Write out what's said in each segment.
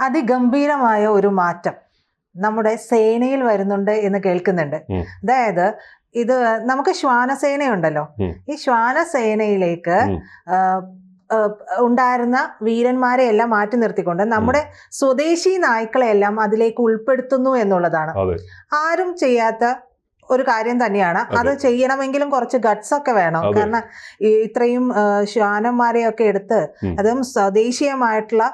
അതിഗംഭീരമായ ഒരു മാറ്റം നമ്മുടെ സേനയിൽ വരുന്നുണ്ട് എന്ന് കേൾക്കുന്നുണ്ട്. അതായത് ഇത് നമുക്ക് ശ്വാനസേനയുണ്ടല്ലോ. ഈ ശ്വാനസേനയിലേക്ക് ഉണ്ടായിരുന്ന വീരന്മാരെ എല്ലാം മാറ്റി നിർത്തിക്കൊണ്ട് നമ്മുടെ സ്വദേശി നായ്ക്കളെ എല്ലാം അതിലേക്ക് ഉൾപ്പെടുത്തുന്നു എന്നുള്ളതാണ്. ആരും ചെയ്യാത്ത ഒരു കാര്യം തന്നെയാണ്. അത്. ചെയ്യണമെങ്കിലും കുറച്ച് ഗട്ട്സ് ഒക്കെ വേണം. കാരണം ഈ ഇത്രയും ശ്വാനന്മാരെയൊക്കെ എടുത്ത് അതും സ്വദേശീയമായിട്ടുള്ള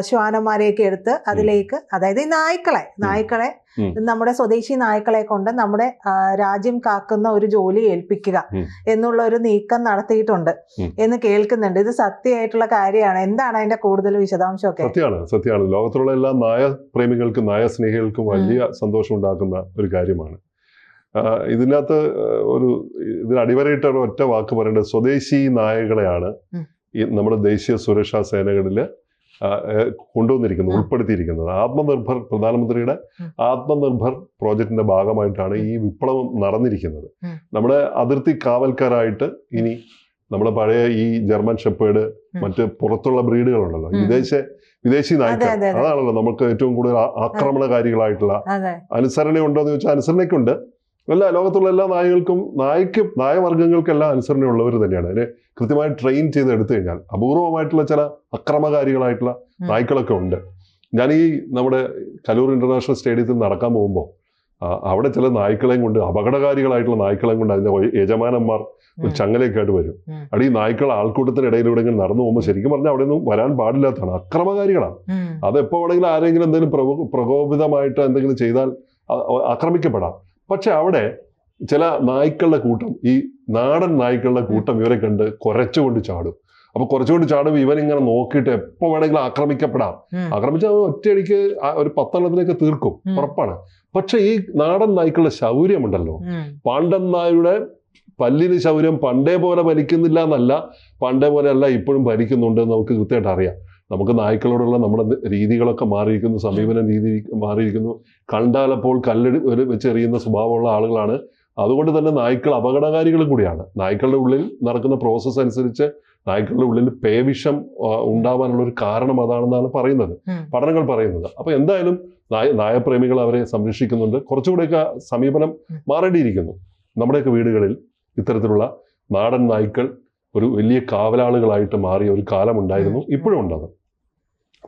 ശ്വാനന്മാരെയൊക്കെ എടുത്ത് അതിലേക്ക് അതായത് ഈ നായ്ക്കളെ നായ്ക്കളെ നമ്മുടെ സ്വദേശി നായ്ക്കളെ കൊണ്ട് നമ്മുടെ രാജ്യം കാക്കുന്ന ഒരു ജോലി ഏൽപ്പിക്കുക എന്നുള്ള ഒരു നീക്കം നടത്തിയിട്ടുണ്ട് എന്ന് കേൾക്കുന്നുണ്ട്. ഇത് സത്യമായിട്ടുള്ള കാര്യമാണ്. എന്താണ് അതിന്റെ കൂടുതൽ വിശദാംശമൊക്കെ? സത്യമാണ് സത്യമാണ്. ലോകത്തിലുള്ള എല്ലാ നായ പ്രേമികൾക്കും നായ സ്നേഹികൾക്കും വലിയ സന്തോഷം ഉണ്ടാക്കുന്ന ഒരു കാര്യമാണ്. ഇതിനകത്ത് ഒരു ഇതിന് അടിവരയിട്ട ഒരു ഒറ്റ വാക്ക് പറയേണ്ടത് സ്വദേശി നായകളെയാണ്. ഈ നമ്മുടെ ദേശീയ സുരക്ഷാ സേനകളിൽ കൊണ്ടുവന്നിരിക്കുന്നത്. ഉൾപ്പെടുത്തിയിരിക്കുന്നത് ആത്മനിർഭർ പ്രധാനമന്ത്രിയുടെ. ആത്മനിർഭർ പ്രോജക്റ്റിന്റെ ഭാഗമായിട്ടാണ് ഈ വിപ്ലവം നടന്നിരിക്കുന്നത്. നമ്മുടെ അതിർത്തി കാവൽക്കാരായിട്ട് ഇനി നമ്മുടെ പഴയ ഈ ജർമ്മൻ ഷെപ്പേഡ്. മറ്റ് പുറത്തുള്ള ബ്രീഡുകളുണ്ടല്ലോ വിദേശ വിദേശി നായ്ക്കൾ അതെ, അതെ. അതാണല്ലോ നമുക്ക് ഏറ്റവും കൂടുതൽ ആക്രമണകാരികളായിട്ടുള്ള അനുസരണയുണ്ടോ എന്ന് ചോദിച്ചാൽ അനുസരണയ്ക്കുണ്ട് എല്ലാ ലോകത്തുള്ള എല്ലാ നായകൾക്കും നായ്ക്കും നായവർഗങ്ങൾക്കെല്ലാം അനുസരണയുള്ളവർ തന്നെയാണ്. അതിനെ കൃത്യമായി ട്രെയിൻ ചെയ്ത് എടുത്തു കഴിഞ്ഞാൽ അപൂർവമായിട്ടുള്ള ചില അക്രമകാരികളായിട്ടുള്ള. നായ്ക്കളൊക്കെ ഉണ്ട്. ഞാൻ ഈ നമ്മുടെ കലൂർ ഇന്റർനാഷണൽ സ്റ്റേഡിയത്തിൽ നടക്കാൻ പോകുമ്പോൾ അവിടെ ചില നായ്ക്കളെയും കൊണ്ട് അപകടകാരികളായിട്ടുള്ള നായ്ക്കളെയും കൊണ്ട് അതിന്റെ യജമാനന്മാർ ഒരു. ചങ്ങലയൊക്കെ ആയിട്ട് വരും. അവിടെ ഈ നായ്ക്കൾ ആൾക്കൂട്ടത്തിനിടയിലൂടെ ഇങ്ങനെ നടന്നു പോകുമ്പോൾ ശരിക്കും പറഞ്ഞാൽ അവിടെ ഒന്നും വരാൻ പാടില്ലാത്തതാണ്. അക്രമകാരികളാണ്. അതെപ്പോ വേണമെങ്കിലും ആരെങ്കിലും എന്തെങ്കിലും പ്രകോപിതമായിട്ട് എന്തെങ്കിലും ചെയ്താൽ ആക്രമിക്കപ്പെടാം പക്ഷെ അവിടെ ചില നായ്ക്കളുടെ കൂട്ടം ഈ നാടൻ നായ്ക്കളുടെ കൂട്ടം ഇവരെ കണ്ട് കുറച്ചുകൊണ്ട് ചാടും. അപ്പൊ കുറച്ചുകൊണ്ട് ചാടും ഇവൻ ഇങ്ങനെ നോക്കിയിട്ട് എപ്പോ വേണമെങ്കിലും ആക്രമിക്കപ്പെടാം. ആക്രമിച്ച ആക്രമിച്ചാൽ അവൻ ഒറ്റയടിക്ക് ഒരു പത്തെണ്ണത്തിലേക്ക് തീർക്കും. ഉറപ്പാണ്. പക്ഷെ ഈ നാടൻ നായ്ക്കളുടെ ശൗര്യമുണ്ടല്ലോ. പാണ്ഡൻ നായുടെ പല്ലിന് ശൗര്യം പണ്ടേ പോലെ വലിക്കുന്നില്ല എന്നല്ല പണ്ടേ പോലെ അല്ല ഇപ്പോഴും ഭരിക്കുന്നുണ്ട് നമുക്ക് കൃത്യമായിട്ട് അറിയാം. നമുക്ക് നായ്ക്കളോടുള്ള നമ്മുടെ രീതികളൊക്കെ മാറിയിരിക്കുന്നു സമീപന രീതി മാറിയിരിക്കുന്നു. കണ്ടാലപ്പോൾ കല്ലെടു ഒരു വെച്ചെറിയുന്ന സ്വഭാവമുള്ള ആളുകളാണ്. അതുകൊണ്ട് തന്നെ നായ്ക്കൾ അപകടകാരികളും കൂടിയാണ്. നായ്ക്കളുടെ ഉള്ളിൽ നടക്കുന്ന പ്രോസസ്സ് അനുസരിച്ച് നായ്ക്കളുടെ ഉള്ളിൽ പേവിഷം ഉണ്ടാവാനുള്ള ഒരു കാരണം അതാണെന്നാണ് പറയുന്നത്. പഠനങ്ങൾ പറയുന്നത്. അപ്പൊ എന്തായാലും നായ നായപ്രേമികൾ അവരെ സംരക്ഷിക്കുന്നുണ്ട്. കുറച്ചുകൂടെയൊക്കെ സമീപനം. മാറേണ്ടിയിരിക്കുന്നു. നമ്മുടെയൊക്കെ വീടുകളിൽ ഇത്തരത്തിലുള്ള നാടൻ നായ്ക്കൾ ഒരു വലിയ കാവലാളുകളായിട്ട് മാറിയ ഒരു കാലമുണ്ടായിരുന്നു. ഇപ്പോഴും ഉണ്ടത്.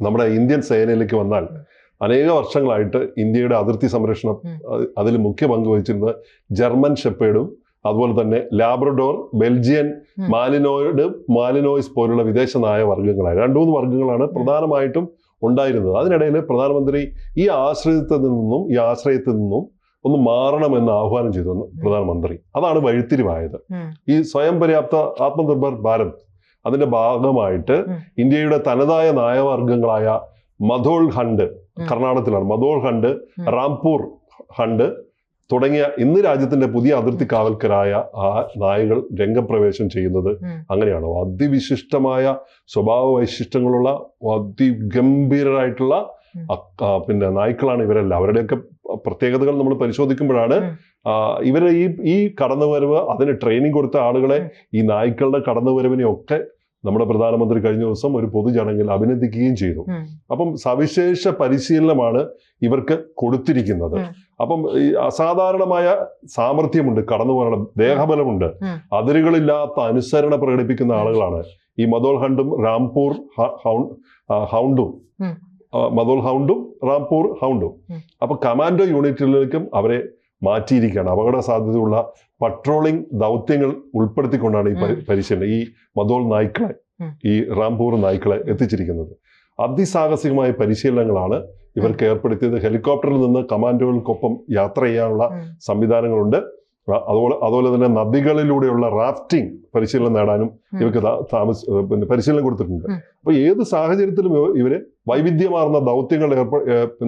നമ്മുടെ ഇന്ത്യൻ സേനയിലേക്ക് വന്നാൽ അനേക വർഷങ്ങളായിട്ട് ഇന്ത്യയുടെ അതിർത്തി സംരക്ഷണം അതിൽ മുഖ്യ പങ്ക് വഹിച്ചിരുന്നത് ജർമ്മൻ ഷെപ്പേഡും അതുപോലെ തന്നെ ലാബ്രഡോർ ബെൽജിയൻ. മാലിനോയിഡ് മാലിനോയിസ് പോലുള്ള വിദേശ നായ വർഗങ്ങളാണ് രണ്ടു മൂന്ന് വർഗങ്ങളാണ് പ്രധാനമായിട്ടും ഉണ്ടായിരുന്നത്. അതിനിടയിൽ പ്രധാനമന്ത്രി ഈ ആശ്രയത്തിൽ നിന്നും ഈ ആശ്രയത്തിൽ നിന്നും ഒന്ന് മാറണമെന്ന് ആഹ്വാനം ചെയ്തു പ്രധാനമന്ത്രി. അതാണ് വഴിത്തിരിവായത്. ഈ സ്വയം പര്യാപ്ത ആത്മനിർഭർ ഭാരത് അതിന്റെ ഭാഗമായിട്ട്. ഇന്ത്യയുടെ തനതായ നായവർഗങ്ങളായ മധോൾ ഹണ്ട്. കർണാടകത്തിലാണ് മധോൾ ഹണ്ട്. റാംപൂർ ഹണ്ട് തുടങ്ങിയ ഇന്ന് രാജ്യത്തിന്റെ പുതിയ അതിർത്തി കാവൽക്കരായ ആ നായകൾ രംഗപ്രവേശം ചെയ്യുന്നത് അങ്ങനെയാണോ അതിവിശിഷ്ടമായ സ്വഭാവ വൈശിഷ്ടങ്ങളുള്ള അതിഗംഭീരരായിട്ടുള്ള ഉം. അ- പിന്നെ നായ്ക്കളാണ് ഇവരെല്ലാം അവരുടെയൊക്കെ പ്രത്യേകതകൾ നമ്മൾ പരിശോധിക്കുമ്പോഴാണ് ഇവരെ ഈ ഈ കടന്നുവരവ് അതിന് ട്രെയിനിങ് കൊടുത്ത ആളുകളെ ഈ നായ്ക്കളുടെ കടന്നുവരവിനെ ഒക്കെ നമ്മുടെ പ്രധാനമന്ത്രി കഴിഞ്ഞ ദിവസം ഒരു പൊതുചടങ്ങിൽ അഭിനന്ദിക്കുകയും ചെയ്തു. അപ്പം സവിശേഷ പരിശീലനമാണ് ഇവർക്ക് കൊടുത്തിരിക്കുന്നത്. അപ്പം ഈ അസാധാരണമായ സാമർഥ്യമുണ്ട് കടന്നു പോകണം ദേഹബലമുണ്ട്. അതിരുകളില്ലാത്ത അനുസരണ പ്രകടിപ്പിക്കുന്ന ആളുകളാണ് ഈ മദോൾ ഹണ്ടും ആ, ഹൗണ്ടും. മദോൾ ഹൗണ്ടും റാംപൂർ ഹൗണ്ടും. അപ്പൊ കമാൻഡോ യൂണിറ്റുകളിലേക്കും അവരെ മാറ്റിയിരിക്കുകയാണ്. അപകട സാധ്യതയുള്ള പട്രോളിംഗ് ദൗത്യങ്ങൾ ഉൾപ്പെടുത്തിക്കൊണ്ടാണ് ഈ പരി- പരിശീലനം ഈ മദോൾ നായ്ക്കളെ. ഈ റാംപൂർ നായ്ക്കളെ എത്തിച്ചിരിക്കുന്നത്. അതിസാഹസികമായ പരിശീലനങ്ങളാണ് ഇവർക്ക് ഏർപ്പെടുത്തിയത്. ഹെലികോപ്റ്ററിൽ നിന്ന് കമാൻഡോകൾക്കൊപ്പം യാത്ര ചെയ്യാനുള്ള സംവിധാനങ്ങളുണ്ട്. അതുപോലെ അതുപോലെ തന്നെ നദികളിലൂടെയുള്ള റാഫ്റ്റിംഗ് പരിശീലനം നേടാനും. ഇവർക്ക് താമസ പിന്നെ പരിശീലനം കൊടുത്തിട്ടുണ്ട്. അപ്പൊ ഏത് സാഹചര്യത്തിലും ഇവ- ഇവർ വൈവിധ്യമാർന്ന ദൗത്യങ്ങൾ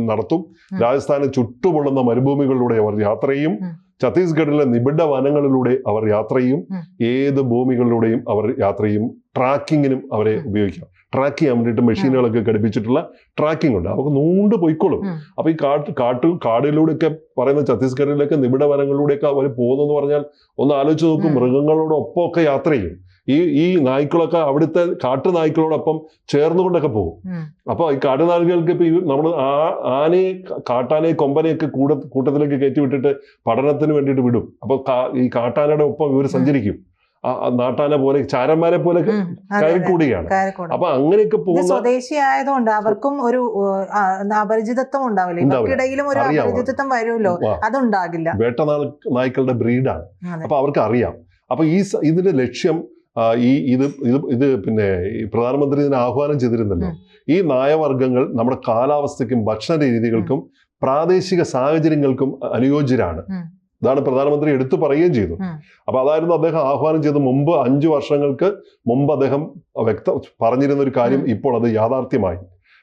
നടത്തും. രാജസ്ഥാനെ രാജസ്ഥാന് ചുട്ടുപൊള്ളുന്ന മരുഭൂമികളിലൂടെ അവർ യാത്ര ചെയ്യും. ഛത്തീസ്ഗഡിലെ നിബിഡ വനങ്ങളിലൂടെ അവർ യാത്ര ചെയ്യും. ഏത് ഭൂമികളിലൂടെയും അവർ യാത്ര ചെയ്യും. ട്രാക്കിങ്ങിനും അവരെ ഉപയോഗിക്കാം. ട്രാക്ക് ചെയ്യാൻ വേണ്ടിയിട്ട് മെഷീനുകളൊക്കെ ഘടിപ്പിച്ചിട്ടുള്ള ട്രാക്കിംഗ് ഉണ്ട്. അവർക്ക് നൂണ്ട് പോയിക്കോളും. അപ്പോൾ അപ്പൊ ഈ കാട്ട് കാട്ടു കാടിലൂടെയൊക്കെ പറയുന്ന ഛത്തീസ്ഗഡിലൊക്കെ നിബിഡ വനങ്ങളിലൂടെയൊക്കെ അവർ പോകുന്നെന്ന് പറഞ്ഞാൽ ഒന്ന് ആലോചിച്ച് നോക്കും ഉം. മൃഗങ്ങളോടൊപ്പം ഒക്കെ യാത്ര ചെയ്യും. ഈ ഈ നായ്ക്കളൊക്കെ അവിടുത്തെ കാട്ടു നായ്ക്കളോടൊപ്പം ചേർന്നുകൊണ്ടൊക്കെ പോകും. അപ്പൊ അപ്പോൾ ഈ കാട്ടുനായ്ക്കൾക്ക് ഇപ്പൊ നമ്മൾ ആ ആനയെ കാട്ടാനയെ കൊമ്പനെയൊക്കെ കൂട കൂട്ടത്തിലേക്ക് കയറ്റി വിട്ടിട്ട് പഠനത്തിന് വേണ്ടിയിട്ട് വിടും. അപ്പോൾ ഈ കാട്ടാനയുടെ ഒപ്പം ഇവർ സഞ്ചരിക്കും. നാട്ടാന പോലെ ചാരന്മാരെ പോലെ ഉം. അതെ, കയറി അതെ. കൂടുകയാണ് അപ്പൊ അങ്ങനെയൊക്കെ പോകുന്ന സ്വദേശി ആയതുകൊണ്ട് അവർക്കും ഒരു അപരിചിതത്വം ഉണ്ടാവില്ല. ഇവർക്കിടയിലും ഒരു അപരിചിതത്വം വരുമല്ലോ. അതുണ്ടാകില്ല. വേട്ട നായ്ക്കളുടെ ബ്രീഡാണ്. അപ്പൊ അവർക്ക് അറിയാം അപ്പൊ ഈ ഇതിന്റെ ലക്ഷ്യം ഈ ഇത് ഇത് ഇത് പിന്നെ പ്രധാനമന്ത്രി ഇതിനെ ആഹ്വാനം ചെയ്തിരുന്നല്ലോ. ഈ നായവർഗങ്ങൾ നമ്മുടെ കാലാവസ്ഥയ്ക്കും ഭക്ഷണ രീതികൾക്കും പ്രാദേശിക സാഹചര്യങ്ങൾക്കും അനുയോജ്യരാണ്. ഇതാണ് പ്രധാനമന്ത്രി എടുത്തു പറയുകയും ചെയ്തു. അപ്പൊ അതായിരുന്നു അദ്ദേഹം ആഹ്വാനം ചെയ്ത് മുമ്പ് അഞ്ചു വർഷങ്ങൾക്ക് മുമ്പ് അദ്ദേഹം വ്യക്ത പറഞ്ഞിരുന്ന ഒരു കാര്യം ഇപ്പോൾ അത് യാഥാർത്ഥ്യമായി.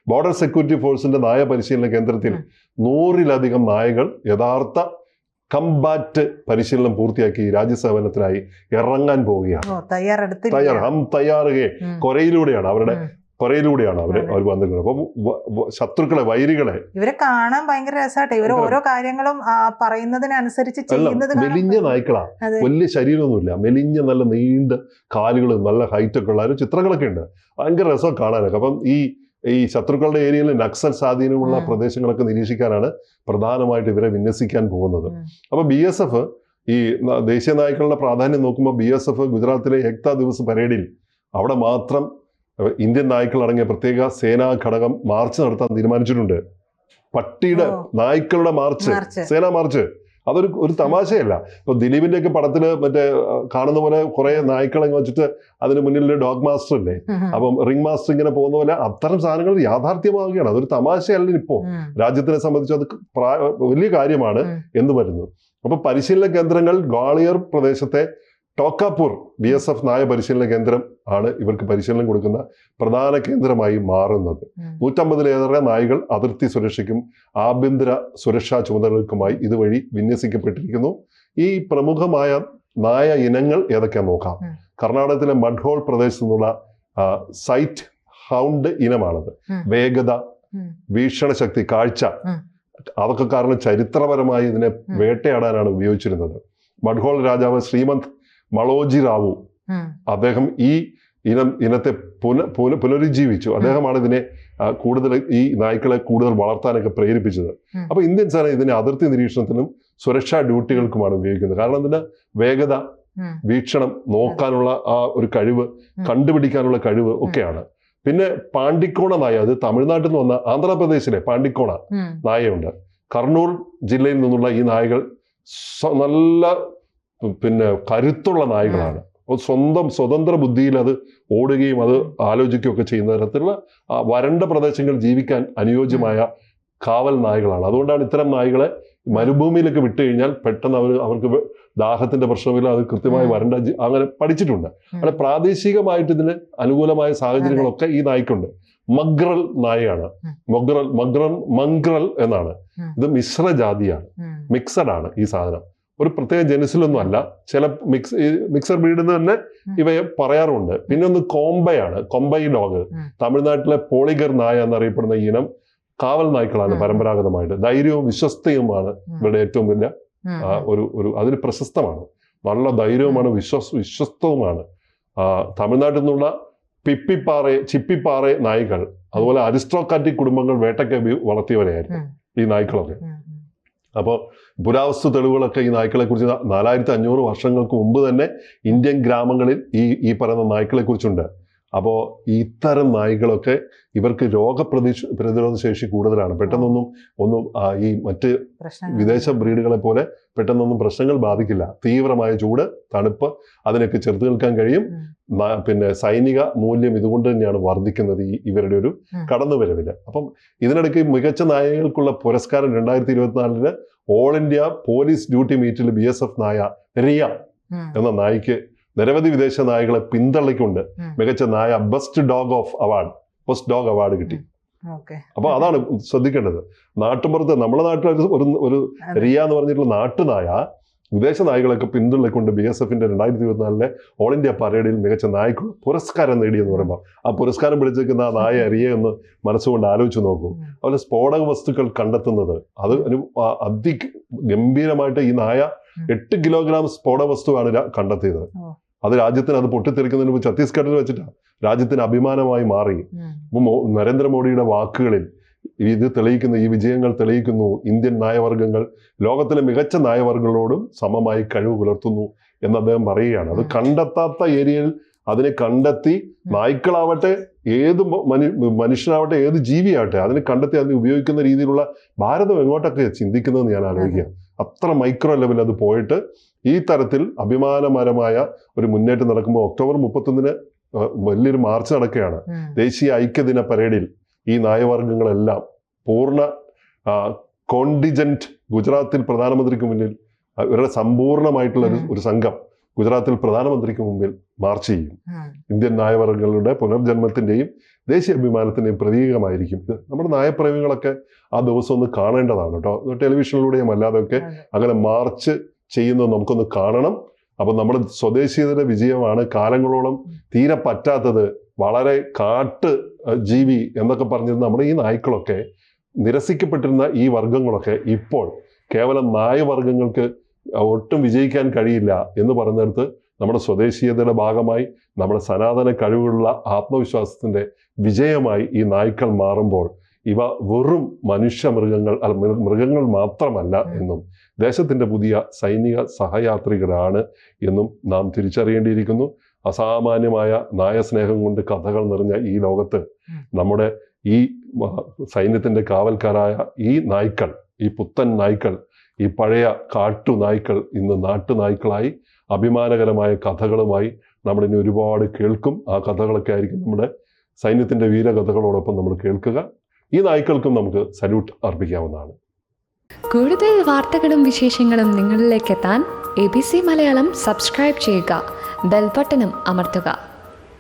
ബോർഡർ സെക്യൂരിറ്റി ഫോഴ്സിന്റെ നായ പരിശീലന കേന്ദ്രത്തിൽ നൂറിലധികം നായകൾ യഥാർത്ഥ കമ്പാറ്റ് പരിശീലനം പൂർത്തിയാക്കി രാജ്യസേവനത്തിനായി ഇറങ്ങാൻ പോവുകയാണ്. തയ്യാറെടുത്ത് തയ്യാർ ഹം തയ്യാറുകയെ കൊരയിലൂടെയാണ്. അവരുടെ ഉം. കൊറയിലൂടെയാണ് അവർ. അവർ വന്നിരിക്കുന്നത്. അപ്പം വ- വ- ശത്രുക്കളെ വൈരികളെ ഇവരെ കാണാൻ ഭയങ്കര രസമാട്ടെ ഇവർ ഓരോ കാര്യങ്ങളും പറയുന്നതിനനുസരിച്ച് ചെയ്യുന്നത് മെലിഞ്ഞ നായ്ക്കളാ. വലിയ ശരീരമൊന്നുമില്ല. മെലിഞ്ഞ നല്ല നീണ്ട കാലുകളും നല്ല ഹൈറ്റ് ഒക്കെ ഉള്ള ചിത്രങ്ങളൊക്കെ ഉണ്ട്. ഭയങ്കര രസം കാണാനൊക്കെ. അപ്പം ഈ ഈ ശത്രുക്കളുടെ ഏരിയയിൽ നക്സൽ സ്വാധീനമുള്ള പ്രദേശങ്ങളൊക്കെ നിരീക്ഷിക്കാനാണ് പ്രധാനമായിട്ട് ഇവരെ വിന്യസിക്കാൻ പോകുന്നത്. അപ്പോൾ അപ്പൊ ബി എസ് എഫ് ഈ ദേശീയ നായ്ക്കളുടെ പ്രാധാന്യം നോക്കുമ്പോൾ ബി എസ് എഫ് ഗുജറാത്തിലെ ഏക്താ ദിവസ് പരേഡിൽ അവിടെ മാത്രം ഇന്ത്യൻ നായ്ക്കൾ അടങ്ങിയ പ്രത്യേക സേനാ ഘടകം മാർച്ച് നടത്താൻ തീരുമാനിച്ചിട്ടുണ്ട്. പട്ടിയുടെ. നായ്ക്കളുടെ മാർച്ച്. സേനാ മാർച്ച്. അതൊരു ഒരു തമാശയല്ല. ഇപ്പൊ ദിലീപിന്റെ ഒക്കെ പടത്തിൽ മറ്റേ കാണുന്ന പോലെ കുറെ നായ്ക്കളെ വെച്ചിട്ട് അതിന് മുന്നിൽ ഒരു ഡോഗ് മാസ്റ്റർ ഇല്ലേ? ഉം. അപ്പം റിംഗ് മാസ്റ്റർ ഇങ്ങനെ പോകുന്ന പോലെ അത്തരം സാധനങ്ങൾ യാഥാർത്ഥ്യമാവുകയാണ്. അതൊരു തമാശയല്ല ഇപ്പോ. രാജ്യത്തിനെ സംബന്ധിച്ച് അത് വലിയ കാര്യമാണ് എന്ന് വരുന്നു. അപ്പൊ പരിശീലന കേന്ദ്രങ്ങൾ ഗ്വാളിയർ പ്രദേശത്തെ ടോക്കാപൂർ ബി എസ് എഫ് നായ പരിശീലന കേന്ദ്രം ആണ് ഇവർക്ക് പരിശീലനം കൊടുക്കുന്ന പ്രധാന കേന്ദ്രമായി മാറുന്നത്. നൂറ്റമ്പതിലേറെ നായകൾ അതിർത്തി സുരക്ഷയ്ക്കും ആഭ്യന്തര സുരക്ഷാ ചുമതലകൾക്കുമായി ഇതുവഴി വിന്യസിക്കപ്പെട്ടിരിക്കുന്നു ഈ പ്രമുഖമായ നായ ഇനങ്ങൾ ഏതൊക്കെയാ നോക്കാം. കർണാടകത്തിലെ മഡ്ഹോൾ പ്രദേശത്തു നിന്നുള്ള സൈറ്റ് ഹൗണ്ട് ഇനമാണത് വേഗത. വീക്ഷണശക്തി കാഴ്ച. അതൊക്കെ കാരണം ചരിത്രപരമായി ഇതിനെ വേട്ടയാടാനാണ് ഉപയോഗിച്ചിരുന്നത് മഡ്ഹോൾ രാജാവ് ശ്രീമന്ത് വളോജി റാവു. അദ്ദേഹം ഈ ഇനം ഇനത്തെ പുന പുന പുനരുജ്ജീവിച്ചു. അദ്ദേഹമാണ് ഇതിനെ കൂടുതൽ ഈ നായ്ക്കളെ കൂടുതൽ വളർത്താനൊക്കെ പ്രേരിപ്പിച്ചത്. അപ്പൊ ഇന്ത്യൻ സേന ഇതിനെ അതിർത്തി നിരീക്ഷണത്തിനും സുരക്ഷാ ഡ്യൂട്ടികൾക്കുമാണ് ഉപയോഗിക്കുന്നത്. കാരണം ഇതിന്റെ വേഗത വീക്ഷണം നോക്കാനുള്ള ആ ഒരു കഴിവ്. കണ്ടുപിടിക്കാനുള്ള കഴിവ് ഒക്കെയാണ്. പിന്നെ പാണ്ടിക്കോണ നായ അത് തമിഴ്നാട്ടിൽ നിന്ന് വന്ന ആന്ധ്രാപ്രദേശിലെ പാണ്ടിക്കോണ. നായയുണ്ട്. കർണൂർ ജില്ലയിൽ നിന്നുള്ള ഈ നായകൾ നല്ല പിന്നെ കരുത്തുള്ള നായകളാണ്. സ്വന്തം സ്വതന്ത്ര ബുദ്ധിയിൽ അത് ഓടുകയും അത് ആലോചിക്കുകയൊക്കെ ചെയ്യുന്ന തരത്തിലുള്ള ആ വരണ്ട പ്രദേശങ്ങൾ ജീവിക്കാൻ അനുയോജ്യമായ കാവൽ നായകളാണ്. അതുകൊണ്ടാണ് ഇത്തരം നായകളെ മരുഭൂമിയിലേക്ക് വിട്ടു കഴിഞ്ഞാൽ പെട്ടെന്ന് അവർ അവർക്ക് ദാഹത്തിന്റെ പ്രശ്നമില്ല അത് കൃത്യമായി വരണ്ട അങ്ങനെ പഠിച്ചിട്ടുണ്ട്. അങ്ങനെ പ്രാദേശികമായിട്ട് ഇതിന് അനുകൂലമായ സാഹചര്യങ്ങളൊക്കെ ഈ നായ്ക്കുണ്ട്. മഗ്രൽ നായയാണ്. മഗ്രൽ മൊഗ്രൽ മഗ്രൽ മംഗ്രൽ എന്നാണ്. ഇത് മിശ്ര ജാതിയാണ് മിക്സഡ് ആണ് ഈ സാധനം. ഒരു പ്രത്യേക ജനുസിലൊന്നും അല്ല. ചില മിക്സ് മിക്സർ ബ്രീഡിൽ എന്ന് തന്നെ. ഇവയെ പറയാറുണ്ട്. പിന്നെ ഒന്ന് കോംബയാണ്. കൊമ്പൈ ഡോഗ്. തമിഴ്നാട്ടിലെ പോളിഗർ നായ എന്നറിയപ്പെടുന്ന ഇനം കാവൽ നായ്ക്കളാണ് പരമ്പരാഗതമായിട്ട്. ധൈര്യവും വിശ്വസ്തയുമാണ് ഇവിടെ ഇവരുടെ ഏറ്റവും വലിയ ആ, ഒരു ഒരു അതിന് പ്രശസ്തമാണ്. നല്ല ധൈര്യവുമാണ് വിശ്വസ് വിശ്വസ്തവുമാണ്. ആ, തമിഴ്നാട്ടിൽ നിന്നുള്ള പിപ്പിപ്പാറ ചിപ്പിപ്പാറ നായ്ക്കൾ അതുപോലെ അരിസ്ട്രോക്കാറ്റിക് കുടുംബങ്ങൾ വേട്ടയ്ക്ക് വളർത്തിയവരെയായിരുന്നു ഈ നായ്ക്കളൊക്കെ. അപ്പോൾ പുരാവസ്തു തെളിവുകളൊക്കെ ഈ നായ്ക്കളെ കുറിച്ച് നാലായിരത്തി അഞ്ഞൂറ് വർഷങ്ങൾക്ക് മുമ്പ് തന്നെ ഇന്ത്യൻ ഗ്രാമങ്ങളിൽ ഈ ഈ പറയുന്ന നായ്ക്കളെ കുറിച്ചുണ്ട് അപ്പോൾ ഇത്തരം നായ്ക്കളൊക്കെ ഇവർക്ക് രോഗപ്രതി പ്രതിരോധ ശേഷി കൂടുതലാണ്. പെട്ടെന്നൊന്നും ഒന്നും ഈ മറ്റ് വിദേശ ബ്രീഡുകളെ പോലെ പെട്ടെന്നൊന്നും പ്രശ്നങ്ങൾ ബാധിക്കില്ല. തീവ്രമായ ചൂട് തണുപ്പ് അതിനൊക്കെ ചെറുത്തു നിൽക്കാൻ കഴിയും. പിന്നെ സൈനിക മൂല്യം ഇതുകൊണ്ട് തന്നെയാണ് വർദ്ധിക്കുന്നത് ഈ ഇവരുടെ ഒരു. കടന്നുവരവിൽ. അപ്പം ഇതിനിടയ്ക്ക് മികച്ച നായകൾക്കുള്ള പുരസ്കാരം രണ്ടായിരത്തി ഇരുപത്തിനാലിന് ഓൾ ഇന്ത്യ പോലീസ് ഡ്യൂട്ടി മീറ്റിൽ ബി എസ് എഫ് നായ റിയ എന്ന നായ്ക്ക് നിരവധി വിദേശ നായകളെ പിന്തള്ളിക്കൊണ്ട് മികച്ച നായ best dog of award best dog award കിട്ടി. അപ്പൊ അതാണ് ശ്രദ്ധിക്കേണ്ടത്. നാട്ടുമ്പുറത്ത് നമ്മുടെ നാട്ടിൽ ഒരു- ഒരു റിയ എന്ന് പറഞ്ഞിട്ടുള്ള നാട്ടുനായ വിദേശ നായകളൊക്കെ പിന്തുള്ളിക്കൊണ്ട് ബി എസ് എഫിന്റെ രണ്ടായിരത്തി ഇരുപത്തിനാലിലെ ഓൾ ഇന്ത്യ പരേഡിൽ മികച്ച നായ്ക്ക് പുരസ്കാരം നേടിയെന്ന് പറയുമ്പോൾ ആ പുരസ്കാരം പിടിച്ചിരിക്കുന്ന ആ നായ അറിയ എന്ന് മനസ്സുകൊണ്ട് ആലോചിച്ച് നോക്കൂ. അതുപോലെ സ്ഫോടക വസ്തുക്കൾ കണ്ടെത്തുന്നത് അത് അതി ഗംഭീരമായിട്ട് ഈ നായ എട്ട് കിലോഗ്രാം സ്ഫോടക വസ്തുവാണ് കണ്ടെത്തിയത്. അത് രാജ്യത്തിന് അത് പൊട്ടിത്തെറിക്കുന്നതിന് മുമ്പ് ഛത്തീസ്ഗഡിൽ വെച്ചിട്ടാണ് രാജ്യത്തിന് അഭിമാനമായി മാറി. നരേന്ദ്രമോദിയുടെ വാക്കുകളിൽ ഇത് തെളിയിക്കുന്ന ഈ വിജയങ്ങൾ തെളിയിക്കുന്നു. ഇന്ത്യൻ നായവർഗങ്ങൾ ലോകത്തിലെ മികച്ച നായവർഗങ്ങളോടും സമമായി കഴിവ് പുലർത്തുന്നു എന്ന് അദ്ദേഹം പറയുകയാണ്. അത്. കണ്ടെത്താത്ത ഏരിയയിൽ അതിനെ കണ്ടെത്തി നായ്ക്കളാവട്ടെ ഏത് മനു- മനുഷ്യനാവട്ടെ ഏത് ജീവിയാവട്ടെ അതിനെ കണ്ടെത്തി അതിനെ ഉപയോഗിക്കുന്ന രീതിയിലുള്ള ഭാരതം എങ്ങോട്ടൊക്കെ ചിന്തിക്കുന്നതെന്ന് ഞാൻ ആലോചിക്കുക. അത്ര മൈക്രോ ലെവലിൽ അത് പോയിട്ട് ഈ തരത്തിൽ അഭിമാനപരമായ ഒരു മുന്നേറ്റം നടക്കുമ്പോൾ ഒക്ടോബർ മുപ്പത്തൊന്നിന് വലിയൊരു മാർച്ച് നടക്കുകയാണ്. ദേശീയ ഐക്യദിന പരേഡിൽ ഈ നയവർഗങ്ങളെല്ലാം പൂർണ കോണ്ടിജന്റ് ഗുജറാത്തിൽ പ്രധാനമന്ത്രിക്ക് മുന്നിൽ ഇവരുടെ സമ്പൂർണമായിട്ടുള്ള ഒരു സംഘം ഗുജറാത്തിൽ പ്രധാനമന്ത്രിക്ക് മുമ്പിൽ മാർച്ച് ചെയ്യും. ഇന്ത്യൻ നായവർഗങ്ങളുടെ പുനർജന്മത്തിന്റെയും ദേശീയ അഭിമാനത്തിന്റെയും പ്രതീകമായിരിക്കും. ഇത് നമ്മുടെ നായപ്രേമികളൊക്കെ ആ ദിവസം ഒന്ന് കാണേണ്ടതാണ് കേട്ടോ. ടെലിവിഷനിലൂടെയും അല്ലാതെയൊക്കെ അങ്ങനെ മാർച്ച് ചെയ്യുന്നത് നമുക്കൊന്ന് കാണണം. അപ്പൊ നമ്മുടെ സ്വദേശീയതയുടെ വിജയമാണ് കാലങ്ങളോളം തീരെ പറ്റാത്തത് വളരെ കാട്ട് ജീവി എന്നൊക്കെ പറഞ്ഞിരുന്ന നമ്മുടെ ഈ നായ്ക്കളൊക്കെ നിരസിക്കപ്പെട്ടിരുന്ന ഈ വർഗങ്ങളൊക്കെ ഇപ്പോൾ കേവലം നായവർഗങ്ങൾക്ക് ഒട്ടും വിജയിക്കാൻ കഴിയില്ല എന്ന് പറയുന്നിടത്ത് നമ്മുടെ സ്വദേശീയതയുടെ ഭാഗമായി നമ്മുടെ സനാതന കഴിവുകളുള്ള ആത്മവിശ്വാസത്തിന്റെ വിജയമായി ഈ നായ്ക്കൾ മാറുമ്പോൾ ഇവ വെറും മനുഷ്യ മൃഗങ്ങൾ അല്ല മൃഗങ്ങൾ മാത്രമല്ല എന്നും ദേശത്തിന്റെ പുതിയ സൈനിക സഹയാത്രികരാണ് എന്നും നാം തിരിച്ചറിയേണ്ടിയിരിക്കുന്നു. അസാമാന്യമായ നായസ്നേഹം കൊണ്ട് കഥകൾ നിറഞ്ഞ ഈ ലോകത്ത് നമ്മുടെ ഈ സൈന്യത്തിന്റെ കാവൽക്കാരായ ഈ നായ്ക്കൾ ഈ പുത്തൻ നായ്ക്കൾ ഈ പഴയ കാട്ടു നായ്ക്കൾ ഇന്ന് നാട്ടു നായ്ക്കളായി അഭിമാനകരമായ കഥകളുമായി നമ്മൾ ഇനി ഒരുപാട് കേൾക്കും. ആ കഥകളൊക്കെ ആയിരിക്കും നമ്മുടെ സൈന്യത്തിന്റെ വീരകഥകളോടൊപ്പം നമ്മൾ കേൾക്കുക. ഈ നായ്ക്കൾക്കും നമുക്ക് സല്യൂട്ട് അർപ്പിക്കാവുന്നതാണ്. കൂടുതൽ വാർത്തകളും വിശേഷങ്ങളും നിങ്ങളിലേക്ക് എത്താൻ A B C Malayalam subscribe ചെയ്യുക. ബെൽബട്ടനും അമർത്തുക.